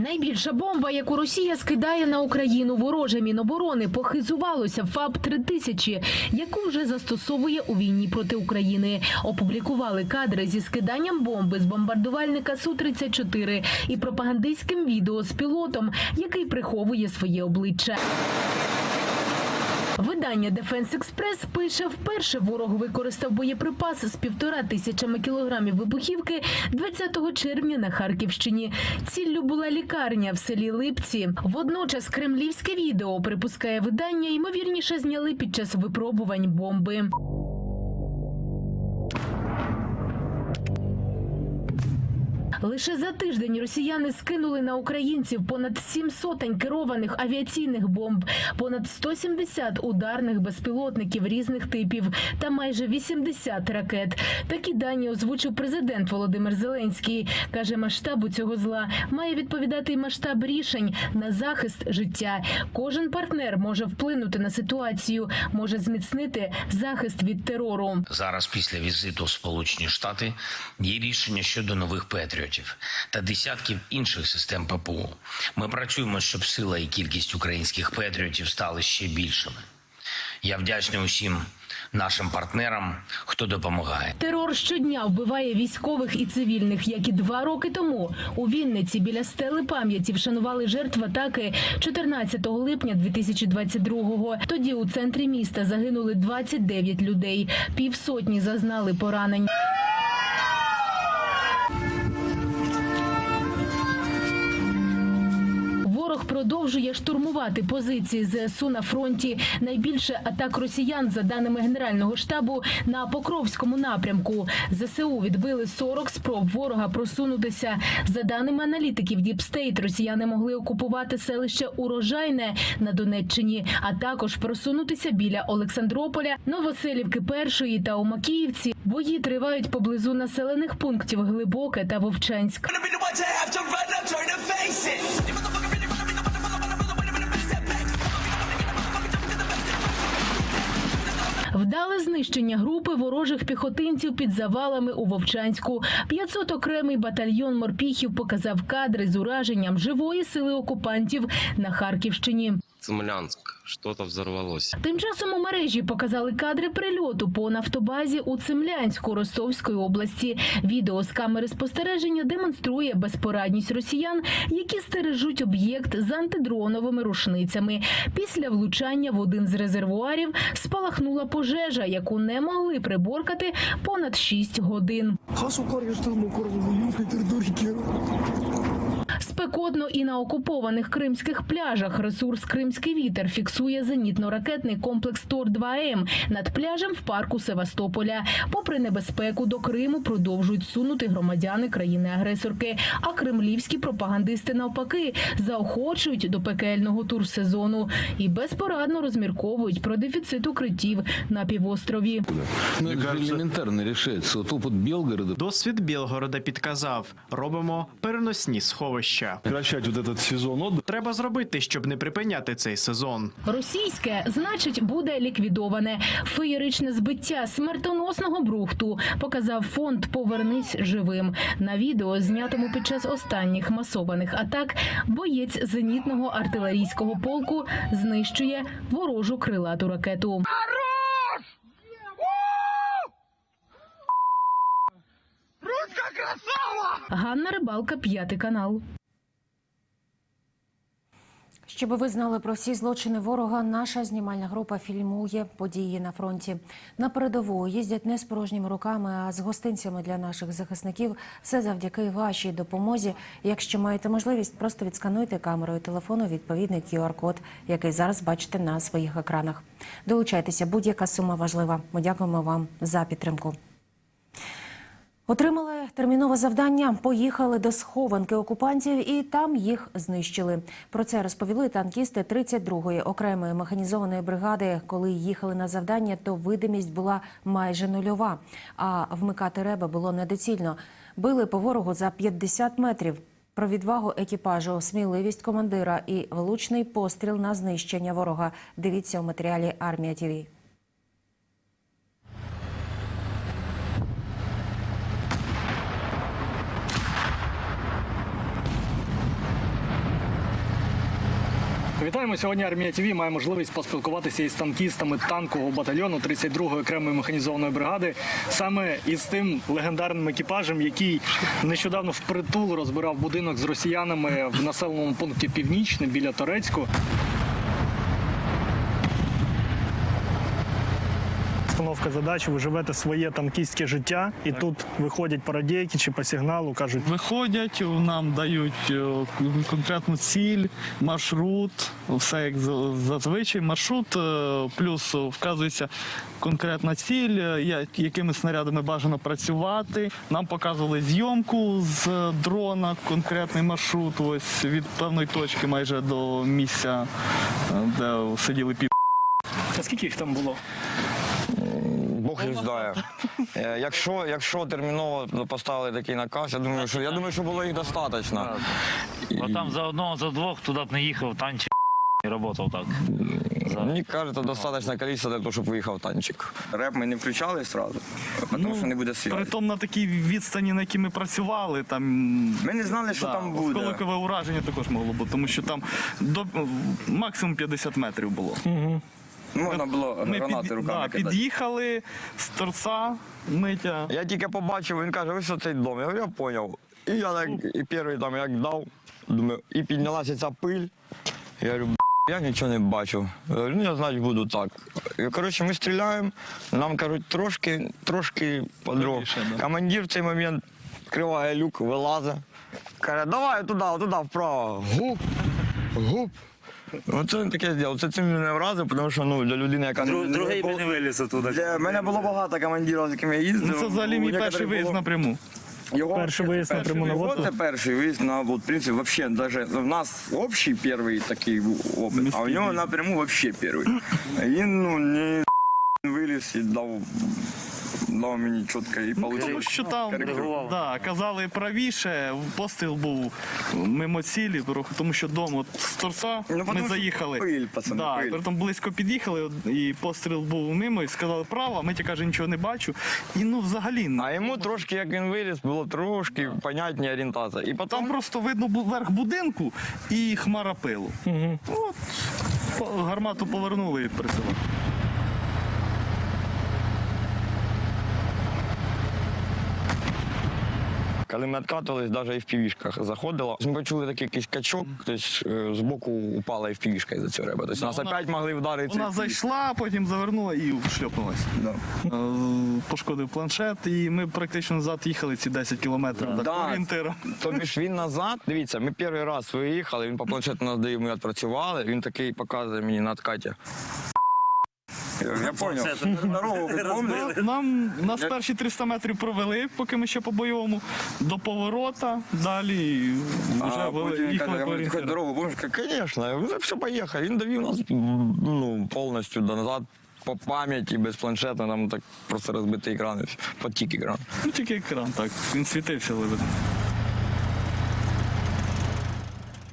Найбільша бомба, яку Росія скидає на Україну, вороже Міноборони похизувалося ФАБ 3000 яку вже застосовує у війні проти України. Опублікували кадри зі скиданням бомби з бомбардувальника Су 34 і пропагандистським відео з пілотом, який приховує своє обличчя. Видання Defense Express пише, вперше ворог використав боєприпаси з півтора тисячами кілограмів вибухівки 20 червня на Харківщині. Ціллю була лікарня в селі Липці. Водночас кремлівське відео припускає видання, ймовірніше зняли під час випробувань бомби. Лише за тиждень росіяни скинули на українців понад сім сотень керованих авіаційних бомб, понад 170 ударних безпілотників різних типів та майже 80 ракет. Такі дані озвучив президент Володимир Зеленський. каже, масштабу цього зла має відповідати й масштаб рішень на захист життя. Кожен партнер може вплинути на ситуацію, може зміцнити захист від терору. Зараз, після візиту в Сполучені Штати, є рішення щодо нових патріотів та десятків інших систем ППО. Ми працюємо, щоб сила і кількість українських патріотів стали ще більшими. Я вдячний усім нашим партнерам, хто допомагає. Терор щодня вбиває військових і цивільних, як і два роки тому у Вінниці біля стели пам'яті вшанували жертв атаки 14 липня 2022-го. Тоді у центрі міста загинули 29 людей, півсотні зазнали поранень. Продовжує штурмувати позиції ЗСУ на фронті. Найбільше атак росіян, за даними Генерального штабу, на Покровському напрямку. ЗСУ відбили 40 спроб ворога просунутися. За даними аналітиків Діпстейт, росіяни могли окупувати селище Урожайне на Донеччині, а також просунутися біля Олександрополя, Новоселівки Першої та у Макіївці. Бої тривають поблизу населених пунктів Глибоке та Вовчанськ. Вдале знищення групи ворожих піхотинців під завалами у Вовчанську. 500 окремий батальйон морпіхів показав кадри з ураженням живої сили окупантів на Харківщині. Цимлянск, что-то взорвалось. Тим часом у мережі показали кадри прильоту по нафтобазі у Цимлянську Ростовської області. Відео з камери спостереження демонструє безпорадність росіян, які стережуть об'єкт з антидроновими рушницями. Після влучання в один з резервуарів спалахнула пожежа, яку не могли приборкати понад 6 годин. Хасукар стану корму, дурки. Спекотно і на окупованих кримських пляжах ресурс Кримський вітер фіксує зенітно-ракетний комплекс Тор-2М над пляжем в парку Севастополя. Попри небезпеку до Криму продовжують сунути громадяни країни-агресорки. А кремлівські пропагандисти навпаки заохочують до пекельного турсезону і безпорадно розмірковують про дефіцит укриттів на півострові. Ну, это же элементарно решается. Вот опыт Белгорода. Досвід Білгорода підказав: робимо переносні сховища. Прекращать вот этот сезон отдыха. Треба зробити, щоб не припиняти цей сезон. Російське, значить, буде ліквідоване. Феєричне збиття смертоносного брухту показав фонд Повернись живим. На відео, знятому під час останніх масованих атак, боєць зенітного артилерійського полку знищує ворожу крилату ракету. Ганна Рибалка, п'ятий канал. Щоб ви знали про всі злочини ворога, наша знімальна група фільмує події на фронті. На передову їздять не з порожніми руками, а з гостинцями для наших захисників. Все завдяки вашій допомозі. Якщо маєте можливість, просто відскануйте камерою телефону відповідний QR-код, який зараз бачите на своїх екранах. Долучайтеся, будь-яка сума важлива. Ми дякуємо вам за підтримку. Отримали термінове завдання, поїхали до схованки окупантів і там їх знищили. Про це розповіли танкісти 32-ї окремої механізованої бригади. Коли їхали на завдання, то видимість була майже нульова, а вмикати реби було недоцільно. Били по ворогу за 50 метрів. Про відвагу екіпажу, сміливість командира і влучний постріл на знищення ворога. Дивіться у матеріалі Армія ТІВІ. Вітаємо сьогодні. Армія ТВ має можливість поспілкуватися із танкістами танкового батальйону 32-ї окремої механізованої бригади, саме із тим легендарним екіпажем, який нещодавно впритул розбирав будинок з росіянами в населеному пункті Північне біля Торецьку. Постановка задачі, ви живете своє танкістське життя, і тут виходять парадійки чи по сигналу кажуть, Виходять, нам дають е, конкретну ціль, маршрут, все як зазвичай. Маршрут, е, плюс вказується конкретна ціль, е, якими снарядами бажано працювати. Нам показували зйомку з дрона, конкретний маршрут, ось від певної точки майже до місця, де сиділи під. а скільки їх там було? Бог їх знає. Е, Якщо, якщо терміново поставили такий наказ, я думаю, що я думаю, що було їх достатньо. А там за одного, за двох туди б не їхав, танчик і працював так. Мені кажется, достатньо кількість для того, щоб виїхав танчик. Реп ми не включали одразу, тому що не буде світу. Притом на такій відстані, на якій ми працювали, там Ми не знали, що Да, там буде. Осколкове ураження також могло бути, тому що там до максимум 50 метрів було. Можна було Ми гранати під- руками да, кидати. під'їхали з торца миття. Я тільки побачив, він каже, ось цей дом. Я говорю, я зрозумів. І я так, і перший там як дав, думаю, і піднялася ця пиль. Я говорю, «Б**, я нічого не бачив. Я говорю, ну я значить буду так. І, коротше, ми стріляємо, нам кажуть, трошки, трошки. Правіше, да. Командир в цей момент відкриває люк, вилазить. Каже, давай туди, туди, вправо. Гуп, гуп. Оце він таке зробив. Це цим мене вразив, тому що ну, для людини, яка не- Другий би не виліз оттуда. для мене було багато командирів, з якими я їздив. Ну, це взагалі У мій перший виїзд було- напряму. Його Перший виїзд напряму на воду? Це перший виїзд на вот, в принципі, вообще, даже в нас общий перший такий опит, а у нього напряму вообще перший. Він ну не виліз і дав, дав мені чітко і Ну, получив. тому що там да, казали правіше, постріл був мимо цілі, тому що дом от з торца Ну, ми що заїхали. пиль, пацани, да, пиль. Притом близько під'їхали, і постріл був мимо, і сказали право, а Митя каже, нічого не бачу. І ну взагалі А йому трошки, як він виліз, було трошки понятні орієнтація. І Там потім просто видно бу- верх будинку і хмара пилу. От, по- гармату повернули і працювали. Коли ми відкатувались, навіть і в півішках заходило. Ми почули такий якийсь качок, хтось е, з боку упала і в півішка із-за цього реба. Тобто нас вона- опять могли вдарити. Вона зайшла, потім завернула і шльопнулась. Да. Е, Пошкодив планшет, і ми практично назад їхали ці 10 кілометрів так, Да. орієнтиром. Тобі ж він назад, дивіться, ми перший раз виїхали, він по планшету нас дає, ми відпрацювали, він такий показує мені на откаті. Я понял. Дорогу ви помните? Нам нас перші 300 метрів провели, поки ми ще по бойовому, до поворота, далі вже А вели- їхали каже, по «Ви хоч орієнтиру. дорогу помниш? Звісно, я все, поїхали. Він довів нас ну, повністю до назад по пам'яті, без планшету, там так просто розбитий екран, і все. потік екран. Ну тільки екран, так. Він світився, але видно.